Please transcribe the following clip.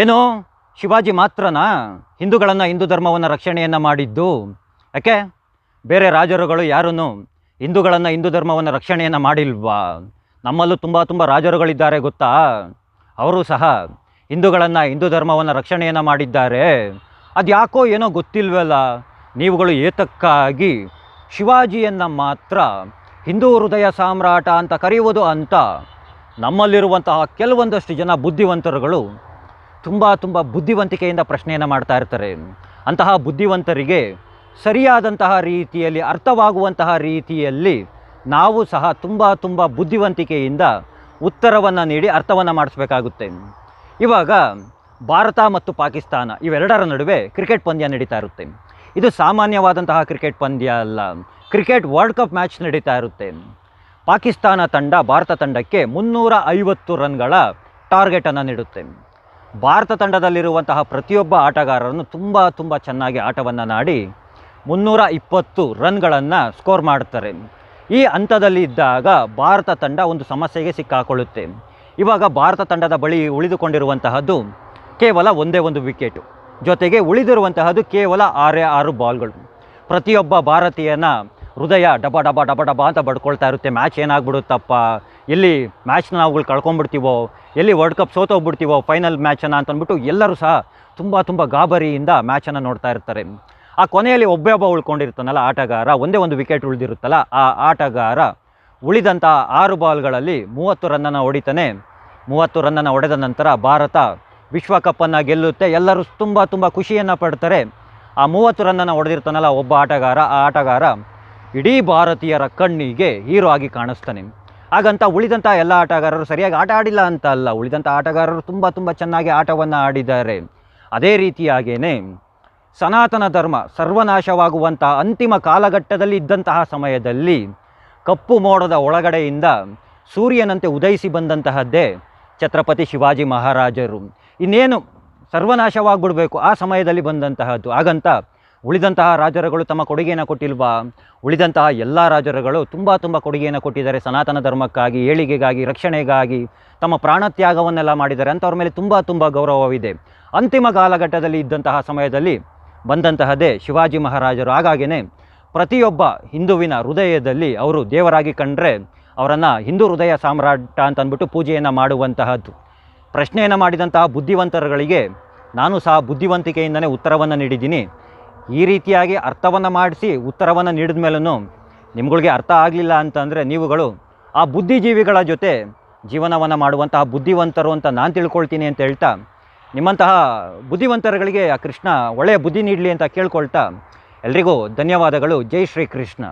ಏನು ಶಿವಾಜಿ ಮಾತ್ರನಾ? ಹಿಂದೂಗಳನ್ನು ಹಿಂದೂ ಧರ್ಮವನ್ನು ರಕ್ಷಣೆಯನ್ನು ಮಾಡಿದ್ದು. ಯಾಕೆ? ಬೇರೆ ರಾಜರುಗಳು ಯಾರೂ ಹಿಂದೂಗಳನ್ನು ಹಿಂದೂ ಧರ್ಮವನ್ನು ರಕ್ಷಣೆಯನ್ನು ಮಾಡಿಲ್ವಾ? ನಮ್ಮಲ್ಲೂ ತುಂಬ ತುಂಬ ರಾಜರುಗಳಿದ್ದಾರೆ ಗೊತ್ತಾ? ಅವರು ಸಹ ಹಿಂದೂಗಳನ್ನು ಹಿಂದೂ ಧರ್ಮವನ್ನು ರಕ್ಷಣೆಯನ್ನು ಮಾಡಿದ್ದಾರೆ. ಅದು ಯಾಕೋ ಏನೋ ಗೊತ್ತಿಲ್ವಲ್ಲ? ನೀವುಗಳು ಏತಕ್ಕಾಗಿ ಶಿವಾಜಿಯನ್ನು ಮಾತ್ರ ಹಿಂದೂ ಹೃದಯ ಸಾಮ್ರಾಟ ಅಂತ ಕರೆಯುವುದು ಅಂತ ನಮ್ಮಲ್ಲಿರುವಂತಹ ಕೆಲವೊಂದಷ್ಟು ಜನ ಬುದ್ಧಿವಂತರುಗಳು ತುಂಬ ತುಂಬ ಬುದ್ಧಿವಂತಿಕೆಯಿಂದ ಪ್ರಶ್ನೆಯನ್ನು ಮಾಡ್ತಾ ಇರ್ತಾರೆ. ಅಂತಹ ಬುದ್ಧಿವಂತರಿಗೆ ಸರಿಯಾದಂತಹ ರೀತಿಯಲ್ಲಿ, ಅರ್ಥವಾಗುವಂತಹ ರೀತಿಯಲ್ಲಿ ನಾವು ಸಹ ತುಂಬ ತುಂಬ ಬುದ್ಧಿವಂತಿಕೆಯಿಂದ ಉತ್ತರವನ್ನು ನೀಡಿ ಅರ್ಥವನ್ನು ಮಾಡಿಸ್ಬೇಕಾಗುತ್ತೆ. ಇವಾಗ ಭಾರತ ಮತ್ತು ಪಾಕಿಸ್ತಾನ ಇವೆರಡರ ನಡುವೆ ಕ್ರಿಕೆಟ್ ಪಂದ್ಯ ನಡೀತಾ ಇರುತ್ತೆ. ಇದು ಸಾಮಾನ್ಯವಾದಂತಹ ಕ್ರಿಕೆಟ್ ಪಂದ್ಯ ಅಲ್ಲ. ಕ್ರಿಕೆಟ್ ವರ್ಲ್ಡ್ ಕಪ್ ಮ್ಯಾಚ್ ನಡೀತಾ ಇರುತ್ತೆ. ಪಾಕಿಸ್ತಾನ ತಂಡ ಭಾರತ ತಂಡಕ್ಕೆ ಮುನ್ನೂರ ಐವತ್ತು ರನ್ಗಳ ಟಾರ್ಗೆಟನ್ನು ನೀಡುತ್ತೆ. ಭಾರತ ತಂಡದಲ್ಲಿರುವಂತಹ ಪ್ರತಿಯೊಬ್ಬ ಆಟಗಾರರನ್ನು ತುಂಬ ತುಂಬ ಚೆನ್ನಾಗಿ ಆಟವನ್ನು ನಾಡಿ ಮುನ್ನೂರ ಇಪ್ಪತ್ತು ರನ್ಗಳನ್ನು ಸ್ಕೋರ್ ಮಾಡ್ತಾರೆ ಈ ಹಂತದಲ್ಲಿ ಇದ್ದಾಗ ಭಾರತ ತಂಡ ಒಂದು ಸಮಸ್ಯೆಗೆ ಸಿಕ್ಕಾಕೊಳ್ಳುತ್ತೆ. ಇವಾಗ ಭಾರತ ತಂಡದ ಬಳಿ ಉಳಿದುಕೊಂಡಿರುವಂತಹದ್ದು ಕೇವಲ ಒಂದೇ ಒಂದು ವಿಕೆಟು. ಜೊತೆಗೆ ಉಳಿದಿರುವಂತಹದ್ದು ಕೇವಲ ಆರೇ ಆರು ಬಾಲ್ಗಳು. ಪ್ರತಿಯೊಬ್ಬ ಭಾರತೀಯನ ಹೃದಯ ಡಬ ಡಬ ಡಬ ಡಬ ಅಂತ ಬಡ್ಕೊಳ್ತಾ ಇರುತ್ತೆ. ಮ್ಯಾಚ್ ಏನಾಗ್ಬಿಡುತ್ತಪ್ಪ? ಎಲ್ಲಿ ಮ್ಯಾಚ್ನ ನಾವುಗಳು ಕಳ್ಕೊಂಡ್ಬಿಡ್ತೀವೋ ಎಲ್ಲಿ ವರ್ಲ್ಡ್ ಕಪ್ ಸೋತೋಗ್ಬಿಡ್ತೀವೋ ಫೈನಲ್ ಮ್ಯಾಚನ್ನು ಅಂತ ಅಂದ್ಬಿಟ್ಟು ಎಲ್ಲರೂ ಸಹ ತುಂಬ ತುಂಬ ಗಾಬರಿಯಿಂದ ಮ್ಯಾಚನ್ನು ನೋಡ್ತಾ ಇರ್ತಾರೆ. ಆ ಕೊನೆಯಲ್ಲಿ ಒಬ್ಬೇ ಒಬ್ಬ ಉಳ್ಕೊಂಡಿರ್ತಾನಲ್ಲ ಆಟಗಾರ, ಒಂದೇ ಒಂದು ವಿಕೆಟ್ ಉಳಿದಿರುತ್ತಲ್ಲ, ಆ ಆಟಗಾರ ಉಳಿದಂಥ ಆರು ಬಾಲ್ಗಳಲ್ಲಿ ಮೂವತ್ತು ರನ್ನನ್ನು ಹೊಡಿತಾನೆ. ಮೂವತ್ತು ರನ್ನನ್ನು ಹೊಡೆದ ನಂತರ ಭಾರತ ವಿಶ್ವಕಪ್ಪನ್ನು ಗೆಲ್ಲುತ್ತೆ. ಎಲ್ಲರೂ ತುಂಬ ತುಂಬ ಖುಷಿಯನ್ನು ಪಡ್ತಾರೆ. ಆ ಮೂವತ್ತು ರನ್ನನ್ನು ಹೊಡೆದಿರ್ತಾನಲ್ಲ ಒಬ್ಬ ಆಟಗಾರ, ಆ ಆಟಗಾರ ಇಡೀ ಭಾರತೀಯರ ಕಣ್ಣಿಗೆ ಹೀರೋ ಆಗಿ ಕಾಣಿಸ್ತಾನೆ. ಹಾಗಂತ ಉಳಿದಂಥ ಎಲ್ಲ ಆಟಗಾರರು ಸರಿಯಾಗಿ ಆಟ ಆಡಿಲ್ಲ ಅಂತ ಅಲ್ಲ ಉಳಿದಂಥ ಆಟಗಾರರು ತುಂಬ ತುಂಬ ಚೆನ್ನಾಗಿ ಆಟವನ್ನು ಆಡಿದ್ದಾರೆ. ಅದೇ ರೀತಿಯಾಗೇ ಸನಾತನ ಧರ್ಮ ಸರ್ವನಾಶವಾಗುವಂಥ ಅಂತಿಮ ಕಾಲಘಟ್ಟದಲ್ಲಿ ಇದ್ದಂತಹ ಸಮಯದಲ್ಲಿ ಕಪ್ಪು ಮೋಡದ ಒಳಗಡೆಯಿಂದ ಸೂರ್ಯನಂತೆ ಉದಯಿಸಿ ಬಂದಂತಹದ್ದೇ ಛತ್ರಪತಿ ಶಿವಾಜಿ ಮಹಾರಾಜರು. ಇನ್ನೇನು ಸರ್ವನಾಶವಾಗ್ಬಿಡಬೇಕು ಆ ಸಮಯದಲ್ಲಿ ಬಂದಂತಹದ್ದು. ಹಾಗಂತ ಉಳಿದಂತಹ ರಾಜರುಗಳು ತಮ್ಮ ಕೊಡುಗೆಯನ್ನು ಕೊಟ್ಟಿಲ್ವಾ? ಉಳಿದಂತಹ ಎಲ್ಲ ರಾಜರುಗಳು ತುಂಬ ತುಂಬ ಕೊಡುಗೆಯನ್ನು ಕೊಟ್ಟಿದ್ದಾರೆ ಸನಾತನ ಧರ್ಮಕ್ಕಾಗಿ, ಏಳಿಗೆಗಾಗಿ, ರಕ್ಷಣೆಗಾಗಿ. ತಮ್ಮ ಪ್ರಾಣತ್ಯಾಗವನ್ನೆಲ್ಲ ಮಾಡಿದ್ದಾರೆ ಅಂಥವ್ರ ಮೇಲೆ ತುಂಬ ತುಂಬ ಗೌರವವಿದೆ. ಅಂತಿಮ ಕಾಲಘಟ್ಟದಲ್ಲಿ ಇದ್ದಂತಹ ಸಮಯದಲ್ಲಿ ಬಂದಂತಹದೇ ಶಿವಾಜಿ ಮಹಾರಾಜರು ಹಾಗಾಗಿಯೇ ಪ್ರತಿಯೊಬ್ಬ ಹಿಂದುವಿನ ಹೃದಯದಲ್ಲಿ ಅವರು ದೇವರಾಗಿ ಕಂಡ್ರೆ ಅವರನ್ನು ಹಿಂದೂ ಹೃದಯ ಸಾಮ್ರಾಟ ಅಂತ ಅಂದ್ಬಿಟ್ಟು ಪೂಜೆಯನ್ನು ಮಾಡುವಂತಹದ್ದು. ಪ್ರಶ್ನೆಯನ್ನು ಮಾಡಿದಂತಹ ಬುದ್ಧಿವಂತರುಗಳಿಗೆ ನಾನು ಸಹ ಬುದ್ಧಿವಂತಿಕೆಯಿಂದಲೇ ಉತ್ತರವನ್ನು ನೀಡಿದ್ದೀನಿ. ಈ ರೀತಿಯಾಗಿ ಅರ್ಥವನ್ನು ಮಾಡಿಸಿ ಉತ್ತರವನ್ನು ನೀಡಿದ ಮೇಲೂ ನಿಮ್ಗಳಿಗೆ ಅರ್ಥ ಆಗಲಿಲ್ಲ ಅಂತಂದರೆ ನೀವುಗಳು ಆ ಬುದ್ಧಿಜೀವಿಗಳ ಜೊತೆ ಜೀವನವನ್ನು ಮಾಡುವಂತಹ ಬುದ್ಧಿವಂತರು ಅಂತ ನಾನು ತಿಳ್ಕೊಳ್ತೀನಿ ಅಂತ ಹೇಳ್ತಾ, ನಿಮ್ಮಂತಹ ಬುದ್ಧಿವಂತರುಗಳಿಗೆ ಆ ಕೃಷ್ಣ ಒಳ್ಳೆಯ ಬುದ್ಧಿ ನೀಡಲಿ ಅಂತ ಕೇಳ್ಕೊಳ್ತಾ ಎಲ್ರಿಗೂ ಧನ್ಯವಾದಗಳು. ಜೈ ಶ್ರೀ ಕೃಷ್ಣ.